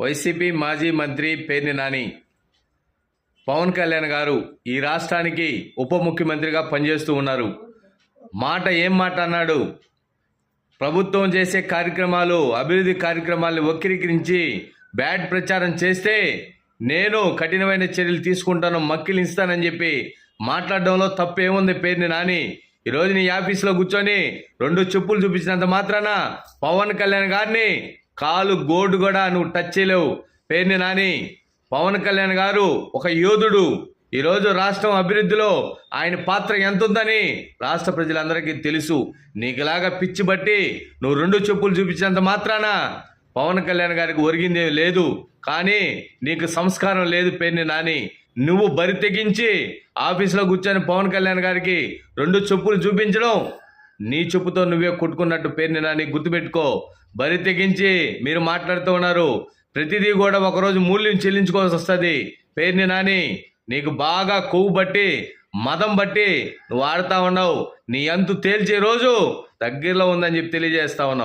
YCP మాజీ మంత్రి పేర్ని నాని. పవన్ కళ్యాణ్ గారు ఈ రాష్ట్రానికి ఉప ముఖ్యమంత్రిగా పనిచేస్తూ ఉన్నారు. మాట ఏం మాట అన్నాడు? ప్రభుత్వం చేసే కార్యక్రమాలు అభివృద్ధి కార్యక్రమాలను వక్రీకరించి బ్యాడ్ ప్రచారం చేస్తే నేను కఠినమైన చర్యలు తీసుకుంటాను మక్కిలిస్తానని చెప్పి మాట్లాడడంలో తప్పు ఏముంది పేరుని నాని? ఈరోజు నీ ఆఫీస్లో కూర్చొని రెండు చెప్పులు చూపించినంత మాత్రాన పవన్ కళ్యాణ్ గారిని కాలు గోడు కూడా నువ్వు టచ్ చేయలేవు. పేరుని నాని పవన్ కళ్యాణ్ గారు ఒక యోధుడు. ఈరోజు రాష్ట్రం అభివృద్ధిలో ఆయన పాత్ర ఎంత ఉందని రాష్ట్ర ప్రజలందరికీ తెలుసు. నీకులాగా పిచ్చి బట్టి నువ్వు రెండు చెప్పులు చూపించినంత మాత్రాన పవన్ కళ్యాణ్ గారికి ఒరిగింది లేదు. కానీ నీకు సంస్కారం లేదు పేరుని నాని. నువ్వు బరి తెగించి ఆఫీస్లో కూర్చొని పవన్ కళ్యాణ్ గారికి రెండు చెప్పులు చూపించడం నీ చెప్పుతో నువ్వే కొట్టుకున్నట్టు పేరుని నాని గుర్తుపెట్టుకో. బరి తెగించి మీరు మాట్లాడుతూ ఉన్నారు. ప్రతిదీ కూడా ఒకరోజు మూల్యం చెల్లించుకోవాల్సి వస్తుంది. పేరుని నాని నీకు బాగా కొవ్వు బట్టి మదం బట్టి నువ్వు ఆడుతూ ఉన్నావు. నీ అంతు తేల్చే రోజు దగ్గరలో ఉందని చెప్పి తెలియజేస్తా ఉన్నావు.